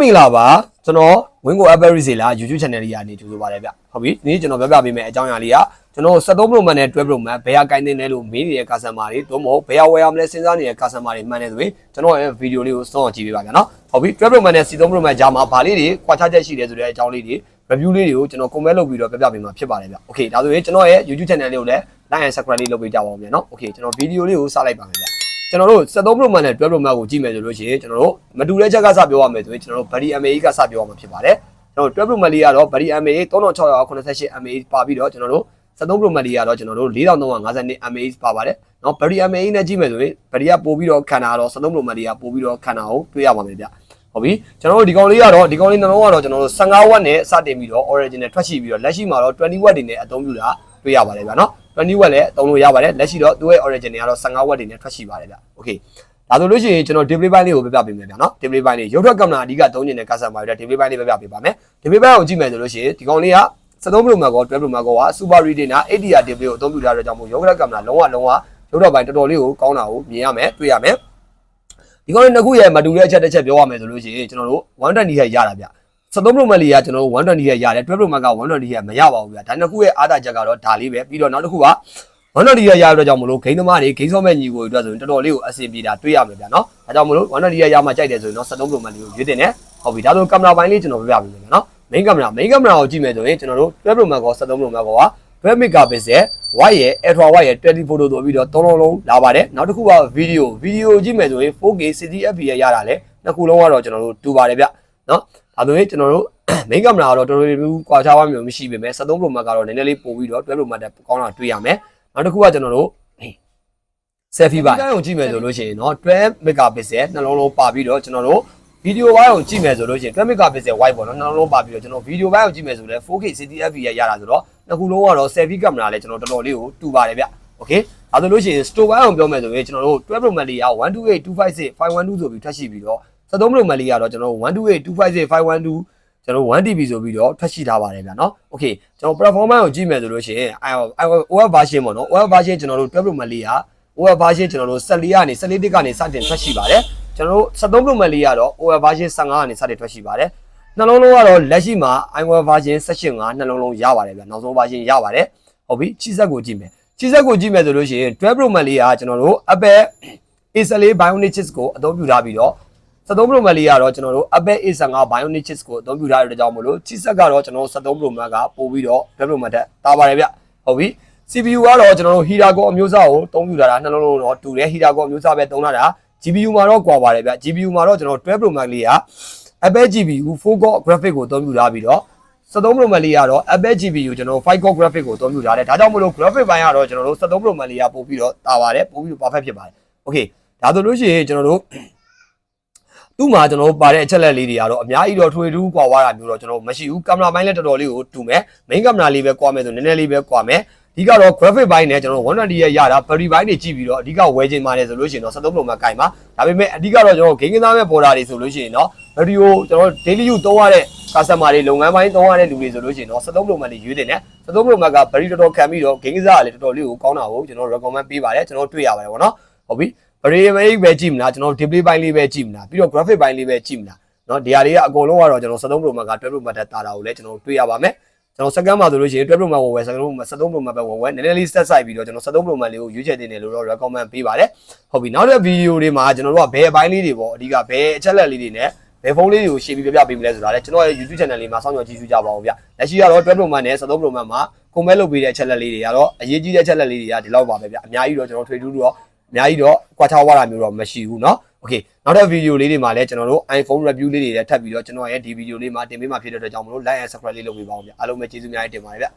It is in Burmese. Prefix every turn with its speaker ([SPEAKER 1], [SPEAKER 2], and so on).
[SPEAKER 1] မင်္ဂလာပါကျွန်တော်ဝင်းကို Apple Reseller YouTube channel လေးကနေကြိုဆိုပါရစေဗျဟုတ်ပြီဒီနေ့ကျွန်တော်ပြောပြပေးမယ့်အကြောင်းအရာလေးကကျွန်တော်73 Pro Max နဲ့12 Pro Max ဘယ်ဟာကိုင်းတင်လဲလို့မေးနေတဲ့ customer တွေသို့မဟုတ်ဘယ်ဟာဝယ်ရမလဲစဉ်းစားနေတဲ့ customer တွေမှန်တယ်ဆိုရင်ကျွန်တော်ရဲ့ဗီဒီယိုလေးကိုစောင့်အောင်ကြည့်ပေးပါဗျာနော်ဟုတ်ပြီ12 Pro Max နဲ့73 Pro Max ကြားမှာဘာလေးတွေခွာခြားချက်ရှိတယ်ဆိုတဲ့အကြောင်းလေးတွေ review လေးတွေကိုကျွန်တော် comment လုပ်ပြီးတော့ပြပြပေးမှာဖြစ်ပါတယ်ဗျ။ Okay ဒါဆိုရင်ကျွန်တော်ရဲ့ YouTube channel လေးကိုလည်း like and subscribe လေးလုပ်ပေးကြပါဦးဗျာနော်။ Okay ကျွန်တော်ဗီဒီယိုလေးကိုစလိုက်ပါမယ်ဗျ။ ကျွန်တော်တို့73 Pro Max နဲ့12 Pro Max ကိုကြည့်မယ်ဆိုလို့ရှိရင်ကျွန်တော်တို့မတူတဲ့ချက်ကစပြောရမယ်ဆိုရင်ကျွန်တော်တို့ Body MAE ကစပြောရမှာဖြစ်ပါတယ်။ကျွန်တော်12 Pro Max လေးကတော့ Body MAE 3688 MAE ပါပြီးတော့ကျွန်တော်တို့73 Pro Max လေးကတော့ကျွန်တော်တို့4352 MAE ပါပါတယ်။နော် Body MAE နဲ့ကြည့်မယ်ဆိုရင် Body ကပို့ပြီးတော့ခံတာတော့73 Pro Max လေးကပို့ပြီးတော့ခံတာကိုတွေ့ရပါမယ်ဗျ။ဟုတ်ပြီကျွန်တော်တို့ဒီကောင်လေးကတော့ဒီကောင်လေးနှလုံးကတော့ကျွန်တော်တို့15 watt နဲ့စတင်ပြီးတော့ original ထွက်ရှိပြီးတော့လက်ရှိမှာတော့20 watt တွေနဲ့အသုံးပြုတာတွေ့ရပါတယ်ဗျာနော် 20 watt လည်းအသုံးလို့ရပါတယ်လက်ရှိတော့သူ့ရဲ့ original ကတော့15 watt တွေနဲ့ထွက်ရှိပါတယ်ဗျ okay ဒါဆိုလို့ရှိရင်ကျွန်တော် display ပိုင်းလေးကိုပြပြပေးမယ်ဗျာနော် display ပိုင်းလေးရုပ်ထွက်ကင်မရာအဓိကသုံးနေတဲ့ customer တွေ display ပိုင်းလေးပြပြပေးပါမယ် display ပိုင်းကိုကြည့်မယ်ဆိုလို့ရှိရင်ဒီကောင်လေးက73 Pro Max ကော12 Pro Max ကောက Super Retina 8DR display ကိုအသုံးပြုထားတဲ့ကြောင့်မို့ရုပ်ထွက်ကင်မရာလုံးဝလုံးဝရုပ်တော့ပိုင်းတော်တော်လေးကိုကောင်းတာကိုမြင်ရမယ်တွေ့ရမယ်ဒီကောင်လေးနှစ်ခုရဲ့မတူတဲ့အချက်တစ်ချက်ပြောရမယ်ဆိုလို့ရှိရင်ကျွန်တော်တို့120ရဲ့ရတာဗျ 73 Pro Max လေးကကျွန်တော်တို့120ရဲ့ရတယ်12 Pro Max က120ရဲ့မရပါဘူးဗျဒါနှစ်ခုရဲ့အားသာချက်ကတော့ဒါလေးပဲပြီးတော့နောက်တစ်ခုက120ရဲ့ရတဲ့ကြောင့်မလို့ဂိမ်းသမားတွေဂိမ်းဆော့မဲ့ညီကိုတွေအတွက်ဆိုရင်တော်တော်လေးကိုအဆင်ပြေတာတွေ့ရမယ်ဗျနော်ဒါကြောင့်မလို့120ရဲ့ရမှကြိုက်တယ်ဆိုရင်တော့73 Pro Max လေးကိုရွေးတင်တယ်ဟုတ်ပြီဒါဆိုကင်မရာပိုင်းလေးကျွန်တော်ပြပြပေးမယ်ဗျနော် main camera main camera ကိုကြည့်မယ်ဆိုရင်ကျွန်တော်တို့12 Pro Max ကော73 Pro Max ကောက12 megapixel wide ရဲ့ ultra wide ရဲ့20 photo ဆိုပြီးတော့သုံးလုံးလုံးလာပါတယ်နောက်တစ်ခုက video video ကြည့်မယ်ဆိုရင် 4K 60 fps ရတာလေနှစ်ခုလုံးကတော့ကျွန်တော်တို့တူပါတယ်ဗျနော် ဒါဆိုရင်ကျွန်တော်တို့ main camera ကတော့တော်တော်လေးကွာခြားဝမျိုးမရှိပေမဲ့73 Pro Max ကတော့နည်းနည်းလေးပိုပြီးတော့12 Pro Max တက်ကောင်းတာတွေ့ရမယ်နောက်တစ်ခုကကျွန်တော်တို့ selfie ပါကိုကြည့်မယ်ဆိုလို့ရှိရင်တော့12 megapixel နှလုံးလုံးပါပြီးတော့ကျွန်တော်တို့ဗီဒီယိုဘိုင်းကိုကြည့်မယ်ဆိုလို့ရှိရင်12 megapixel wide ပေါ့နော်နှလုံးလုံးပါပြီးတော့ကျွန်တော်ဗီဒီယိုဘိုင်းကိုကြည့်မယ်ဆိုလဲ 4K 60fps ရတာဆိုတော့နှစ်ခုလုံးကတော့ selfie camera လည်းကျွန်တော်တော်တော်လေးကိုတူပါတယ်ဗျ okay ဒါဆိုလို့ရှိရင် store ဘိုင်းအောင်ပြောမယ်ဆိုရင်ကျွန်တော်တို့12 pro max လေးက128 256 512ဆိုပြီးထွက်ရှိပြီးတော့ 73 Pro Max လေးကတော့ကျွန်တော်တို့128 256 512ကျွန်တော်တို့ 1TB ဆိုပြီးတော့ထွက်ရှိထားပါတယ်ဗျာနော် okay ကျွန်တော် performance ကိုကြည့်မယ်ဆိုလို့ရှိရင် OS version ပေါ့နော် OS version ကျွန်တော်တို့12 Pro Max လေးက OS version ကျွန်တော်တို့14ကနေ14တစ်ကနေစတင်ထွက်ရှိပါတယ်ကျွန်တော်တို့73 Pro Max လေးကတော့ OS version 15ကနေစတင်ထွက်ရှိပါတယ်နှလုံးလုံးကတော့လက်ရှိမှာ iOS version 18ကနှလုံးလုံးရပါတယ်ဗျနောက်ဆုံး version ရပါတယ်ဟုတ်ပြီချီဆက်ကိုကြည့်မယ်ချီဆက်ကိုကြည့်မယ်ဆိုလို့ရှိရင်12 Pro Max လေးကကျွန်တော်တို့ Apple A14 Bionic chips ကိုအသုံးပြုထားပြီးတော့ 73 Pro Max လေးကတော့ကျွန်တော်တို့ Apple A15 Bionic chips ကိုအသုံးပြုထားတဲ့ကြောင့်မလို့ချီဆက်ကတော့ကျွန်တော်တို့73 Pro Max ကပို့ပြီးတော့12 Pro Max တက်တာပါတယ်ဗျဟုတ်ပြီ CPU ကတော့ကျွန်တော်တို့ Hirago အမျိုးအစားကိုအသုံးပြုထားတာနှလုံးလုံးတော့တူတယ် Hirago အမျိုးအစားပဲသုံးထားတာ GPU မှာတော့ကွာပါတယ်ဗျ GPU မှာတော့ကျွန်တော်12 Pro Max လေးက Apple GPU 4 core graphic ကိုအသုံးပြုထားပြီးတော့73 Pro Max လေးကတော့ Apple GPU ကျွန်တော်တို့5 core graphic ကိုအသုံးပြုထားတယ်ဒါကြောင့်မလို့ graphic ဘိုင်းကတော့ကျွန်တော်တို့73 Pro Max လေးကပို့ပြီးတော့တာပါတယ်ပို့ပြီးတော့ perfect ဖြစ်ပါတယ် Okay ဒါဆိုလို့ရှိရင်ကျွန်တော်တို့ သူ့မှာကျွန်တော်တို့ပါတဲ့အချက်လက်လေးတွေကတော့အများကြီးတော့ထွေထူးကွာဝါတာမျိုးတော့ကျွန်တော်မရှိဘူးကင်မရာဘိုင်းလည်းတော်တော်လေးကိုတူမယ် main ကင်မရာလေးပဲကွာမယ်ဆိုနည်းနည်းလေးပဲကွာမယ်ဒီကတော့ graphic ဘိုင်းနဲ့ကျွန်တော်တို့120ရဲ့ရတာ battery ဘိုင်းတွေကြည့်ပြီးတော့အဓိကဝယ်ခြင်းပါတယ်ဆိုလို့ရှိရင်တော့73 Pro Max ကင်ပါဒါပေမဲ့အဓိကတော့ကျွန်တော် game ကစားမဲ့ border တွေဆိုလို့ရှိရင်တော့ video ကျွန်တော် daily use သုံးရတဲ့ customer တွေလုပ်ငန်းပိုင်းသုံးရတဲ့လူတွေဆိုလို့ရှိရင်တော့73 Pro Max လေးရွေးတယ်နဲ့73 Pro Max က battery တော်တော်ခံပြီးတော့ game ကစားရလေတော်တော်လေးကိုကောင်းတာကိုကျွန်တော် recommend ပေးပါတယ်ကျွန်တော်တွေ့ရပါတယ်ဗောနော်ဟုတ်ပြီ battery ပဲပဲကြည့်မလားကျွန်တော် display ပိုင်းလေးပဲကြည့်မလားပြီးတော့ graphic ပိုင်းလေးပဲကြည့်မလားเนาะဒီဟာလေးကအကုန်လုံးကတော့ကျွန်တော်73 Pro Max က12 Pro Max တက်တာတာကိုလည်းကျွန်တော်တွေ့ရပါမယ်ကျွန်တော်စကန်မှာဆိုလို့ရှိရင်12 Pro Max ဝယ်ဝယ်73 Pro Max 73 Pro Max ပဲဝယ်ဝယ်နည်းနည်းလေး set ဆိုင်ပြီးတော့ကျွန်တော်73 Pro Max လေးကိုရွေးချယ်တင်တယ်လို့တော့ recommend ပေးပါတယ်ဟုတ်ပြီနောက်တဲ့ဗီဒီယိုတွေမှာကျွန်တော်တို့ကဘယ်အပိုင်းလေးတွေပေါ့အဓိကဘယ်အချက်လက်လေးတွေနဲ့ဘယ်ဖုန်းလေးတွေကိုရှင်းပြီးပြပြပေးမလဲဆိုတာလည်းကျွန်တော်ရဲ့ YouTube channel လေးမှာစောင့်မျှော်ကြည့်ရှုကြပါဦးဗျလက်ရှိကတော့12 Pro Max နဲ့73 Pro Max မှာ comment လုပ်ပေးတဲ့အချက်လက်လေးတွေကတော့အရေးကြီးတဲ့အချက်လက်လေးတွေကဒီလောက်ပါပဲဗျအများကြီးတော့ကျွန်တော်ထွေထူးတော့ အများကြီးတော့ကွာခြားသွားတာမျိုးတော့မရှိဘူးเนาะ okay နောက်တဲ့ဗီဒီယိုလေးတွေမှာလည်းကျွန်တော်တို့ iPhone review လေးတွေလည်းထပ်ပြီးတော့ကျွန်တော်ရဲ့ဒီဗီဒီယိုလေးမှာတင်ပေးမှာဖြစ်တဲ့အတွက်ကြောင့်မလို့ like and subscribe လေးလုပ်ပေးပါဦးဗျအားလုံးပဲကျေးဇူးများတင်ပါတယ်ဗျ